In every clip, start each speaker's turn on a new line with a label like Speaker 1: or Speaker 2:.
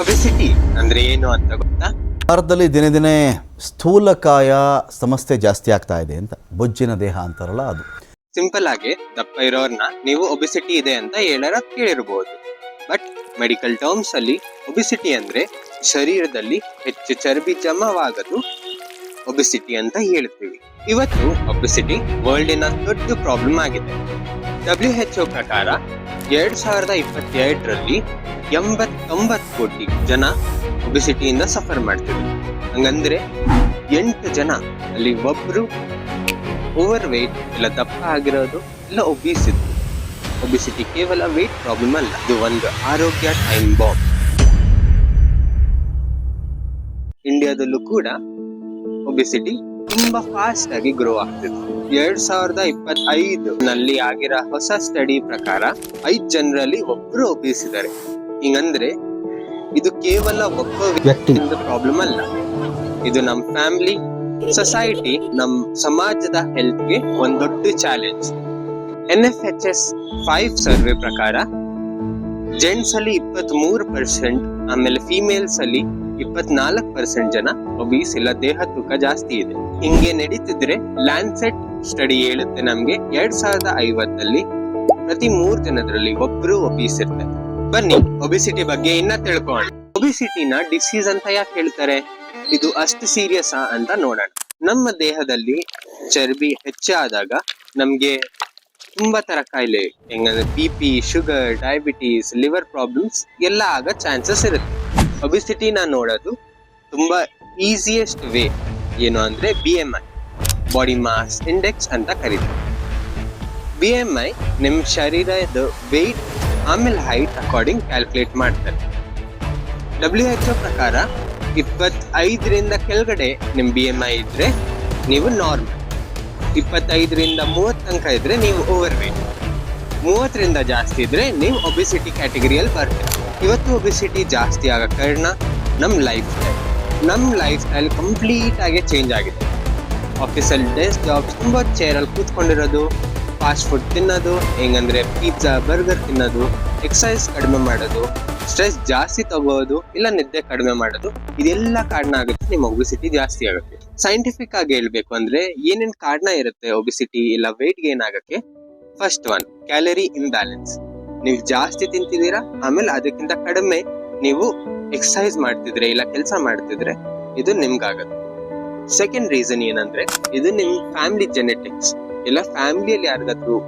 Speaker 1: Obesity ಅಂದ್ರೆ ಏನು ಅಂತ ಗೊತ್ತಾ?
Speaker 2: ಭಾರತದಲ್ಲಿ ದಿನೇ ದಿನೇ ಸ್ಥೂಲಕಾಯ ಸಮಸ್ಯೆ ಜಾಸ್ತಿ ಆಗ್ತಾ ಇದೆ ಅಂತ. ಬೊಜ್ಜಿನ ದೇಹ ಅಂತಾರಲ್ಲ ಅದು.
Speaker 1: ಸಿಂಪಲ್ ಆಗಿ ದಪ್ಪ ಇರೋರ್ನ ನೀವು ಒಬೆಸಿಟಿ ಇದೆ ಅಂತ ಹೇಳರ ಕೇಳಿರಬಹುದು ಬಟ್ ಮೆಡಿಕಲ್ ಟರ್ಮ್ಸ್ ಅಲ್ಲಿ ಒಬೆಸಿಟಿ ಅಂದ್ರೆ ಶರೀರದಲ್ಲಿ ಹೆಚ್ಚು ಚರ್ಬಿ ಜಮವಾಗದು ಒಬೆಸಿಟಿ ಅಂತ ಹೇಳ್ತೀವಿ. ಇವತ್ತು ಒಬೆಸಿಟಿ ವರ್ಲ್ಡಿನ ದೊಡ್ಡ ಪ್ರಾಬ್ಲಮ್ ಆಗಿದೆ. ಡಬ್ಲ್ಯೂ ಎಚ್ ಒ ಪ್ರಕಾರ ಎರಡ್ ಸಾವಿರದ ಇಪ್ಪತ್ತೆರಡರಲ್ಲಿ ಎಂಬತ್ತೊಂಬತ್ತು ಕೋಟಿ ಜನ ಒಬಿಸಿಟಿಯಿಂದ ಸಫರ್ ಮಾಡ್ತಿದ್ರು. ಹಂಗಂದ್ರೆ ಎಂಟು ಜನ ಅಲ್ಲಿ ಒಬ್ರು ಓವರ್ ವೆಯ್ಟ್ ಇಲ್ಲ, ದಪ್ಪ ಆಗಿರೋದು ಇಲ್ಲ ಒಬೀಸ್ ಇದ್ರು. ಒಬಿಸಿಟಿ ಕೇವಲ ವೆಯ್ಟ್ ಪ್ರಾಬ್ಲಮ್ ಅಲ್ಲ, ಇದು ಒಂದು ಆರೋಗ್ಯ ಟೈಮ್ ಬಾಂಬ್ ಇಂಡಿಯಾದಲ್ಲೂ ಕೂಡ ಒಬಿಸಿಟಿ ತುಂಬಾ ಫಾಸ್ಟ್ ಆಗಿ ಗ್ರೋ ಆಗ್ತಿದೆ. ಎರಡ್ ಸಾವಿರದ ಇಪ್ಪತ್ತೈದು ನಲ್ಲಿ ಆಗಿರೋ ಹೊಸ ಸ್ಟಡಿ ಪ್ರಕಾರ ಐದ್ ಜನರಲ್ಲಿ ಒಬ್ರು ಒಬೀಸ್ ಇದ್ದಾರೆ ಹಿಂಗಂದ್ರೆ ಇದು ಕೇವಲ ಒಬ್ಬ ವ್ಯಕ್ತಿ ಪ್ರಾಬ್ಲಮ್ ಅಲ್ಲ. ಇದು ನಮ್ ಫ್ಯಾಮಿಲಿ ಸೊಸೈಟಿ ನಮ್ ಸಮಾಜದ ಹೆಲ್ತ್ಗೆ ಒಂದ್ ದೊಡ್ಡ challenge N F H S five survey ಪ್ರಕಾರ ಜೆಂಟ್ಸ್ ಅಲ್ಲಿ ಇಪ್ಪತ್ತ್ ಮೂರು ಪರ್ಸೆಂಟ್ ಆಮೇಲೆ ಫಿಮೇಲ್ಸ್ ಅಲ್ಲಿ ಇಪ್ಪತ್ನಾಲ್ಕು ಪರ್ಸೆಂಟ್ ಜನ ಒಬೀಸ್ ಇಲ್ಲ, ದೇಹ ತೂಕ ಜಾಸ್ತಿ ಇದೆ. ಹಿಂಗೆ ನಡೀತಿದ್ರೆ ಲ್ಯಾನ್ಸೆಟ್ ಸ್ಟಡಿ ಹೇಳುತ್ತೆ ನಮ್ಗೆ, ಎರಡ್ ಸಾವಿರದ ಐವತ್ತಲ್ಲಿ ಪ್ರತಿ ಮೂರ್ ಜನದ್ರಲ್ಲಿ ಒಬ್ರು ಒಬೀಸ್ ಇರ್ತಾರೆ. ಬನ್ನಿ ಒಬಿಸಿಟಿ ಬಗ್ಗೆ ಇನ್ನ ತಿಳ್ಕೊಳ್ಳೋಣ. ಒಬಿಸಿಟಿನ ಡಿಸೀಸ್ ಅಂತ ಯಾಕೆ ಹೇಳ್ತಾರೆ? ಇದು ಅಷ್ಟು ಸೀರಿಯಸ್ ಅಂತ ನೋಡೋಣ. ನಮ್ಮ ದೇಹದಲ್ಲಿ ಚರ್ಬಿ ಹೆಚ್ಚಾದಾಗ ನಮ್ಗೆ ತುಂಬಾ ತರ ಕಾಯಿಲೆ, ಹೆಂಗಂದ್ರೆ B P sugar diabetes liver problems ಎಲ್ಲ ಆಗ ಚಾನ್ಸಸ್ ಇರುತ್ತೆ. ಒಬಿಸಿಟಿನ ನೋಡೋದು ತುಂಬಾ ಈಸಿಯೆಸ್ಟ್ ವೇ ಏನು ಅಂದ್ರೆ B M I body mass index ಅಂತ ಕರೀತಾರೆ. ಬಿ ಎಂ ಐ ನಿಮ್ ಶರೀರದ ವೆಯ್ಟ್ ಆಮೇಲೆ ಹೈಟ್ ಅಕಾರ್ಡಿಂಗ್ ಕ್ಯಾಲ್ಕುಲೇಟ್ ಮಾಡ್ತಾರೆ. ಡಬ್ಲ್ಯೂ ಎಚ್ ಒ ಪ್ರಕಾರ ಇಪ್ಪತ್ತೈದರಿಂದ ಕೆಳಗಡೆ ನಿಮ್ ಬಿ ಎಂ ಐ ಇದ್ರೆ ನೀವು ನಾರ್ಮಲ್ ಇಪ್ಪತ್ತೈದರಿಂದ ಮೂವತ್ತು ತನಕ ಇದ್ರೆ ನೀವು ಓವರ್ ವೇಟ್ ಮೂವತ್ತರಿಂದ ಜಾಸ್ತಿ ಇದ್ರೆ ನೀವು ಒಬಿಸಿಟಿ ಕ್ಯಾಟಗರಿಯಲ್ಲಿ ಬರ್ತೀರಿ ಇವತ್ತು ಒಬಿಸಿಟಿ ಜಾಸ್ತಿ ಆಗೋ ಕಾರಣ ನಮ್ಮ ಲೈಫ್ ಸ್ಟೈಲ್ ನಮ್ಮ ಲೈಫ್ ಸ್ಟೈಲ್ ಕಂಪ್ಲೀಟ್ ಆಗಿ ಚೇಂಜ್ ಆಗಿದೆ. ಆಫೀಸಲ್ಲಿ ಡೆಸ್ಕ್ ಜಾಬ್ ತುಂಬ ಚೇರಲ್ಲಿ ಕೂತ್ಕೊಂಡಿರೋದು ಫಾಸ್ಟ್ ಫುಡ್ ತಿನ್ನೋದು, ಹೆಂಗಂದ್ರೆ ಪಿಜ್ಜಾ ಬರ್ಗರ್ ತಿನ್ನೋದು ಎಕ್ಸಸೈಸ್ ಕಡಿಮೆ ಮಾಡೋದು ಸ್ಟ್ರೆಸ್ ಜಾಸ್ತಿ ತಗೋದು, ಇಲ್ಲ ನಿದ್ದೆ ಕಡಿಮೆ ಮಾಡೋದು, ಇದೆಲ್ಲ ಕಾರಣ ಆಗುತ್ತೆ, ನಿಮ್ಮ ಒಬಿಸಿಟಿ ಜಾಸ್ತಿ ಆಗುತ್ತೆ. ಸೈಂಟಿಫಿಕ್ ಆಗಿ ಹೇಳ್ಬೇಕು ಅಂದ್ರೆ ಏನೇನ್ ಕಾರಣ ಇರುತ್ತೆ ಒಬಿಸಿಟಿ ಇಲ್ಲ ವೆಯ್ಟ್ ಗೇನ್ ಆಗಕ್ಕೆ? ಫಸ್ಟ್ ಒನ್ ಕ್ಯಾಲರಿ ಇಂಬ್ಯಾಲೆನ್ಸ್ ನೀವು ಜಾಸ್ತಿ ತಿಂತಿದ್ದೀರಾ, ಆಮೇಲೆ ಅದಕ್ಕಿಂತ ಕಡಿಮೆ ನೀವು ಎಕ್ಸಸೈಸ್ ಮಾಡ್ತಿದ್ರೆ ಇಲ್ಲ ಕೆಲಸ ಮಾಡ್ತಿದ್ರೆ ಇದು ನಿಮ್ಗಾಗತ್ತೆ. ಸೆಕೆಂಡ್ ರೀಸನ್ ಏನಂದ್ರೆ ಇದು ನಿಮ್ ಫ್ಯಾಮಿಲಿ ಜೆನೆಟಿಕ್ಸ್ ಇಲ್ಲ ಫ್ಯಾಮಿಲಿಯಲ್ಲಿ ಯಾರಿಗಾದ್ರೂ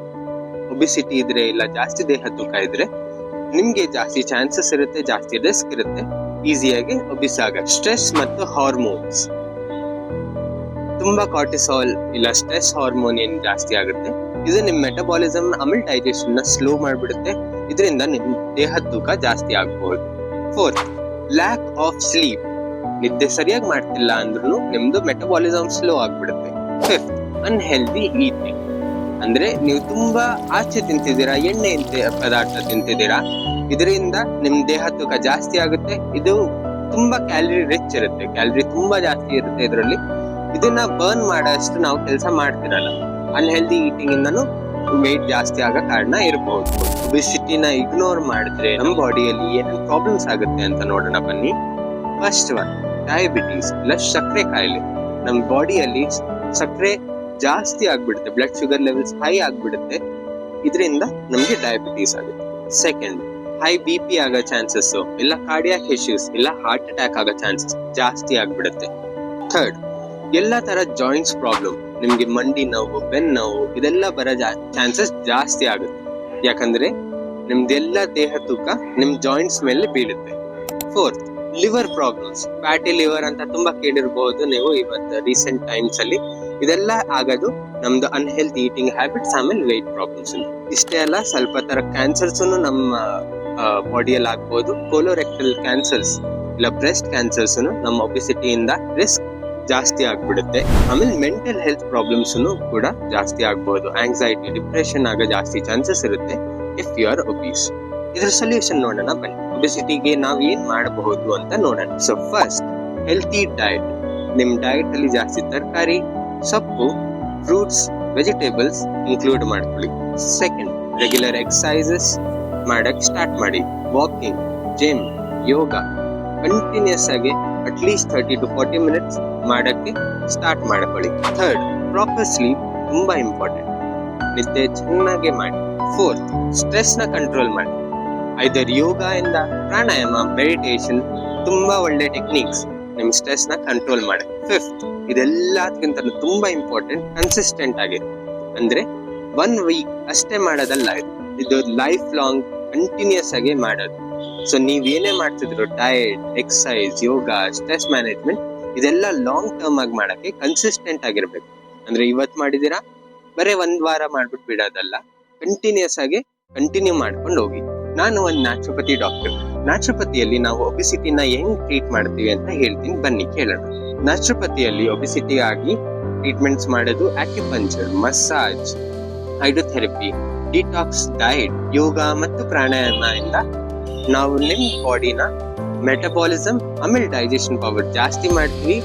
Speaker 1: ಒಬಿಸಿಟಿ ಇದ್ರೆ ಇಲ್ಲ, ಜಾಸ್ತಿ ದೇಹ ತೂಕ ಇದ್ರೆ ನಿಮ್ಗೆ ಜಾಸ್ತಿ ಚಾನ್ಸಸ್ ಇರುತ್ತೆ, ಜಾಸ್ತಿ ರಿಸ್ಕ್ ಇರುತ್ತೆ. ಈಸಿಯಾಗಿ ಒಬಿಸ್ ಆಗ ಸ್ಟ್ರೆಸ್ ಮತ್ತು ಹಾರ್ಮೋನ್ಸ್ ತುಂಬಾ ಕಾರ್ಟಿಸಾಲ್ ಇಲ್ಲ ಸ್ಟ್ರೆಸ್ ಹಾರ್ಮೋನ್ ಏನ್ ಜಾಸ್ತಿ ಆಗುತ್ತೆ. ಇದು ನಿಮ್ ಮೆಟಬಾಲಿಸಮ್ ಆಮೇಲೆ ಡೈಜೆಷನ್ನ ಸ್ಲೋ ಮಾಡ್ಬಿಡುತ್ತೆ. ಇದರಿಂದ ನಿಮ್ ದೇಹ ತೂಕ ಜಾಸ್ತಿ ಆಗಬಹುದು ಫೋರ್ತ್ ಲ್ಯಾಕ್ ಆಫ್ ಸ್ಲೀಪ್ ನಿದ್ದೆ ಸರಿಯಾಗಿ ಮಾಡ್ತಿಲ್ಲ ಅಂದ್ರೂ ನಿಮ್ದು ಮೆಟಬಾಲಿಸಮ್ ಸ್ಲೋ ಆಗ್ಬಿಡುತ್ತೆ. ಫಿಫ್ತ್ ಅನ್ಹೆಲ್ದಿ ಈಟಿಂಗ್ ಅಂದ್ರೆ ನೀವು ತುಂಬಾ ಆಚೆ ತಿಂತಿದ್ದೀರಾ ಎಣ್ಣೆ ಪದಾರ್ಥ ತಿಂತಿದ್ದೀರಾ. ಇದರಿಂದ ನಿಮ್ ದೇಹ ತೂಕ ಜಾಸ್ತಿ ಆಗುತ್ತೆ, ಇದು ತುಂಬಾ ಕ್ಯಾಲರಿ ರಿಚ್ ಇರುತ್ತೆ ಕ್ಯಾಲರಿ ತುಂಬಾ ಜಾಸ್ತಿ ಇರುತ್ತೆ ಇದರಲ್ಲಿ. ಇದನ್ನ ಬರ್ನ್ ಮಾಡೋಷ್ಟು ನಾವು ಕೆಲಸ ಮಾಡ್ತಿರಲ್ಲ ಅನ್ಹೆಲ್ದಿ ಈಟಿಂಗ್ ಇಂದನು ವೇಟ್ ಜಾಸ್ತಿ ಆಗೋ ಕಾರಣ ಇರಬಹುದು ಒಬಿಸಿಟಿನ ಇಗ್ನೋರ್ ಮಾಡಿದ್ರೆ ನಮ್ಮ ಬಾಡಿಯಲ್ಲಿ ಏನೇನು ಪ್ರಾಬ್ಲಮ್ಸ್ ಆಗುತ್ತೆ ಅಂತ ನೋಡೋಣ ಬನ್ನಿ. ಫಸ್ಟ್ ಒನ್ ಡಯಾಬಿಟೀಸ್ ಪ್ಲಸ್ ಸಕ್ಕರೆ ಕಾಯಿಲೆ. ನಮ್ಮ ಬಾಡಿಯಲ್ಲಿ ಸಕ್ಕರೆ ಜಾಸ್ತಿ ಆಗ್ಬಿಡುತ್ತೆ ಬ್ಲಡ್ ಶುಗರ್ ಲೆವೆಲ್ಸ್ ಹೈ ಆಗ್ಬಿಡುತ್ತೆ. ಇದರಿಂದ ನಮ್ಗೆ ಡಯಾಬಿಟೀಸ್ ಆಗುತ್ತೆ. ಸೆಕೆಂಡ್ ಹೈ ಬಿ ಪಿ ಆಗೋ ಚಾನ್ಸಸ್ ಇಲ್ಲ ಕಾರ್ಡಿಯಾಕ್ ಇಶ್ಯೂಸ್ ಇಲ್ಲ ಹಾರ್ಟ್ ಅಟ್ಯಾಕ್ ಆಗೋ ಚಾನ್ಸಸ್ ಜಾಸ್ತಿ ಆಗ್ಬಿಡುತ್ತೆ. ಥರ್ಡ್ ಎಲ್ಲ ತರ ಜಾಯಿಂಟ್ಸ್ ಪ್ರಾಬ್ಲಮ್ ನಿಮ್ಗೆ ಮಂಡಿ ನೋವು ಬೆನ್ ನೋವು, ಇದೆಲ್ಲ ಬರೋ ಚಾನ್ಸಸ್ ಜಾಸ್ತಿ ಆಗುತ್ತೆ. ಯಾಕಂದ್ರೆ ನಿಮ್ದೆಲ್ಲ ದೇಹ ತೂಕ ನಿಮ್ ಜಾಯಿಂಟ್ಸ್ ಮೇಲೆ ಬೀಳುತ್ತೆ. Fourth liver problems fatty liver ಅಂತ ತುಂಬಾ ಕೇಳಿರ್ಬಹುದು ನೀವು ಇವತ್ತು ರೀಸೆಂಟ್ ಟೈಮ್ಸ್ ಅಲ್ಲಿ. ಇದೆಲ್ಲ ಆಗೋದು ನಮ್ದು ಅನ್ಹೆಲ್ತ್ ಈಟಿಂಗ್ ಹ್ಯಾಬಿಟ್ಸ್ ಆಮೇಲೆ ವೆಯ್ಟ್ ಪ್ರಾಬ್ಲಮ್ಸ್ ಇಷ್ಟೇ ಅಲ್ಲ ಸ್ವಲ್ಪ ತರ ಕ್ಯಾನ್ಸರ್ಸ್ ನಮ್ಮ ಬಾಡಿಯಲ್ಲಿ ಆಗ್ಬೋದು. ಕೋಲೋರೆಕ್ಟಲ್ ಕ್ಯಾನ್ಸರ್ಸ್ ಇಲ್ಲ ಬ್ರೆಸ್ಟ್ ಕ್ಯಾನ್ಸರ್ಸ್ ನಮ್ಮ ಒಬಿಸಿಟಿಯಿಂದ ರಿಸ್ಕ್ ಜಾಸ್ತಿ ಆಗ್ಬಿಡುತ್ತೆ. ಆಮೇಲೆ ಮೆಂಟಲ್ ಹೆಲ್ತ್ ಪ್ರಾಬ್ಲಮ್ಸ್ ಕೂಡ ಜಾಸ್ತಿ ಆಗ್ಬೋದು. ಆಂಗ್ಸೈಟಿ ಡಿಪ್ರೆಷನ್ ಆಗೋ ಜಾಸ್ತಿ ಚಾನ್ಸಸ್ ಇರುತ್ತೆ ಇಫ್ ಯು ಆರ್ ಒಬೀಸ್ ಇದ್ರ ಸೊಲ್ಯೂಷನ್ ನೋಡೋಣ ಬನ್ನಿ. ಒಬಿಸಿಟಿಗೆ ನಾವು ಏನ್ ಮಾಡಬಹುದು ಅಂತ ನೋಡೋಣ. ಸೊ ಫಸ್ಟ್ ಹೆಲ್ತಿ ಡಯಟ್ ನಿಮ್ ಡಯಟ್ ಅಲ್ಲಿ ಜಾಸ್ತಿ ತರಕಾರಿ ಸೊಪ್ಪು ಫ್ರೂಟ್ಸ್ ವೆಜಿಟೇಬಲ್ಸ್ ಇನ್ಕ್ಲೂಡ್ ಮಾಡ್ಕೊಳ್ಳಿ. ಸೆಕೆಂಡ್ ರೆಗ್ಯುಲರ್ ಎಕ್ಸಸೈಸಸ್ ಮಾಡಕ್ ಸ್ಟಾರ್ಟ್ ಮಾಡಿ. ವಾಕಿಂಗ್ ಜಿಮ್ ಯೋಗ ಕಂಟಿನ್ಯೂಸ್ ಆಗಿ at least thirty to forty minutes ಮಾಡಕ್ಕೆ ಸ್ಟಾರ್ಟ್ ಮಾಡ್ಕೊಳ್ಳಿ. ಥರ್ಡ್ ಪ್ರಾಪರ್ ಸ್ಲೀಪ್ ತುಂಬಾ ಇಂಪಾರ್ಟೆಂಟ್ ನಿದ್ದೆ ಚೆನ್ನಾಗಿ ಮಾಡಿ. ಫೋರ್ತ್ ಸ್ಟ್ರೆಸ್ನ ಕಂಟ್ರೋಲ್ ಮಾಡಿ. ಐದರ್ ಯೋಗ ಇಂದ ಪ್ರಾಣಾಯಾಮ ಮೆಡಿಟೇಷನ್ ತುಂಬಾ ಒಳ್ಳೆ ಟೆಕ್ನಿಕ್ಸ್ ನಿಮ್ ಸ್ಟ್ರೆಸ್ನ ಕಂಟ್ರೋಲ್ ಮಾಡಿ. ಫಿಫ್ತ್ ಇದೆಲ್ಲದಕ್ಕಿಂತ ತುಂಬಾ ಇಂಪಾರ್ಟೆಂಟ್ ಕನ್ಸಿಸ್ಟೆಂಟ್ ಆಗಿದೆ ಅಂದ್ರೆ ಒನ್ ವೀಕ್ ಅಷ್ಟೇ ಮಾಡೋದಲ್ಲ ಇದು. ಲೈಫ್ ಲಾಂಗ್ ಕಂಟಿನ್ಯೂಸ್ ಆಗಿ ಮಾಡೋದು. ಸೊ ನೀವ್ ಏನೇ ಮಾಡ್ತಿದ್ರು diet exercise yoga stress management ಇದೆಲ್ಲ ಲಾಂಗ್ ಟರ್ಮ್ ಆಗಿ ಮಾಡಕ್ಕೆ ಕನ್ಸಿಸ್ಟೆಂಟ್ ಆಗಿರ್ಬೇಕು. ಅಂದ್ರೆ ಇವತ್ ಮಾಡಿದೀರಾ ಬರೀ ಒಂದ್ ವಾರ ಮಾಡ್ಬಿಟ್ಟು ಬಿಡೋದಲ್ಲ. ಕಂಟಿನ್ಯೂಸ್ ಆಗಿ ಕಂಟಿನ್ಯೂ ಮಾಡ್ಕೊಂಡು ಹೋಗಿ. ನಾನು ಒಂದ್ ನ್ಯಾಚುರೋಪತಿ ಡಾಕ್ಟರ್ ನ್ಯಾಚುರೋಪತಿಯಲ್ಲಿ ನಾವು ಒಬಿಸಿಟಿನ ಹೆಂಗ್ ಟ್ರೀಟ್ ಮಾಡ್ತೀವಿ ಅಂತ ಹೇಳ್ತೀನಿ. ಬನ್ನಿ ಕೇಳೋಣ. ನ್ಯಾಚುರೋಪತಿಯಲ್ಲಿ ಒಬಿಸಿಟಿ ಆಗಿ ಟ್ರೀಟ್ಮೆಂಟ್ಸ್ ಮಾಡೋದು acupuncture massage hydrotherapy detox diet yoga ಮತ್ತು ಪ್ರಾಣಾಯಾಮ ಇಂದ ನಾವು ನಿಮ್ ಬಾಡಿನ ಮೆಟಬಾಲಿಸಮ್ ಆಮೇಲೆ ಡೈಜೆಷನ್ ಪವರ್ ಜಾಸ್ತಿ ಮಾಡ್ತೀವಿ.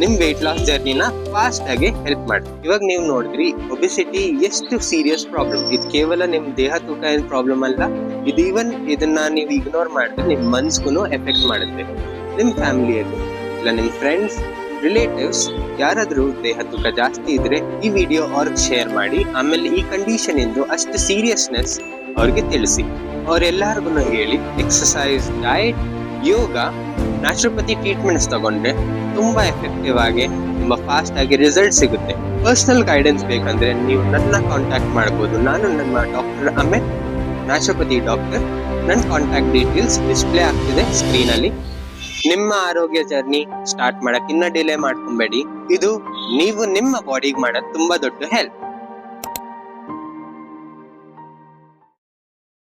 Speaker 1: ನಿಮ್ ವೆಯ್ಟ್ ಲಾಸ್ ಜರ್ನಿನ ಫಾಸ್ಟ್ ಆಗಿ ಹೆಲ್ಪ್ ಮಾಡ್ತೀವಿ ಇವಾಗ ನೀವು ನೋಡಿದ್ರಿ ಒಬಿಸಿಟಿ ಎಷ್ಟು ಸೀರಿಯಸ್ ಪ್ರಾಬ್ಲಮ್ ಇದು ಕೇವಲ ನಿಮ್ ದೇಹ ತೂಕ ಏನ್ ಪ್ರಾಬ್ಲಮ್ ಅಲ್ಲ, ಇದು ಈವನ್ ಇದನ್ನ ನೀವು ಇಗ್ನೋರ್ ಮಾಡಿದ್ರೆ ನಿಮ್ ಮನ್ಸ್ಗೂ ಎಫೆಕ್ಟ್ ಮಾಡುತ್ತೆ. ನಿಮ್ ಫ್ಯಾಮಿಲಿಯಲ್ಲಿ ಇಲ್ಲ ನಿಮ್ ಫ್ರೆಂಡ್ಸ್ ರಿಲೇಟಿವ್ಸ್ ಯಾರಾದ್ರೂ ದೇಹ ತೂಕ ಜಾಸ್ತಿ ಇದ್ರೆ ಈ ವಿಡಿಯೋ ಅವ್ರಿಗೆ ಶೇರ್ ಮಾಡಿ, ಆಮೇಲೆ ಈ ಕಂಡೀಷನ್ ಇಂದು ಅಷ್ಟು ಸೀರಿಯಸ್ನೆಸ್ ಅವ್ರಿಗೆ ತಿಳಿಸಿ. ಅವ್ರೆಲ್ಲರಿಗೂ ಹೇಳಿ exercise diet yoga naturopathy treatments ತಗೊಂಡ್ರೆ ತುಂಬಾ ಎಫೆಕ್ಟಿವ್ ಆಗಿ, ತುಂಬಾ ಫಾಸ್ಟ್ ಆಗಿ ರಿಸಲ್ಟ್ ಸಿಗುತ್ತೆ. ಪರ್ಸನಲ್ ಗೈಡೆನ್ಸ್ ಬೇಕಂದ್ರೆ ನೀವು ನನ್ನ ಕಾಂಟ್ಯಾಕ್ಟ್ ಮಾಡ್ಬೋದು. ನಾನು ನನ್ನ ಡಾಕ್ಟರ್ ಅಮಿತ್ ನ್ಯಾಚುರೋಪತಿ ಡಾಕ್ಟರ್ ನನ್ನ ಕಾಂಟ್ಯಾಕ್ಟ್ ಡೀಟೇಲ್ಸ್ ಡಿಸ್ಪ್ಲೇ ಆಗ್ತಿದೆ ಸ್ಕ್ರೀನ್ ಅಲ್ಲಿ. ನಿಮ್ಮ ಆರೋಗ್ಯ ಜರ್ನಿ ಸ್ಟಾರ್ಟ್ ಮಾಡಕ್ ಇನ್ನ ಡಿಲೇ ಮಾಡ್ಕೊಂಬೇಡಿ. ಇದು ನೀವು ನಿಮ್ಮ ಬಾಡಿಗೆ ಮಾಡೋದು ತುಂಬಾ ದೊಡ್ಡ ಹೆಲ್ಪ್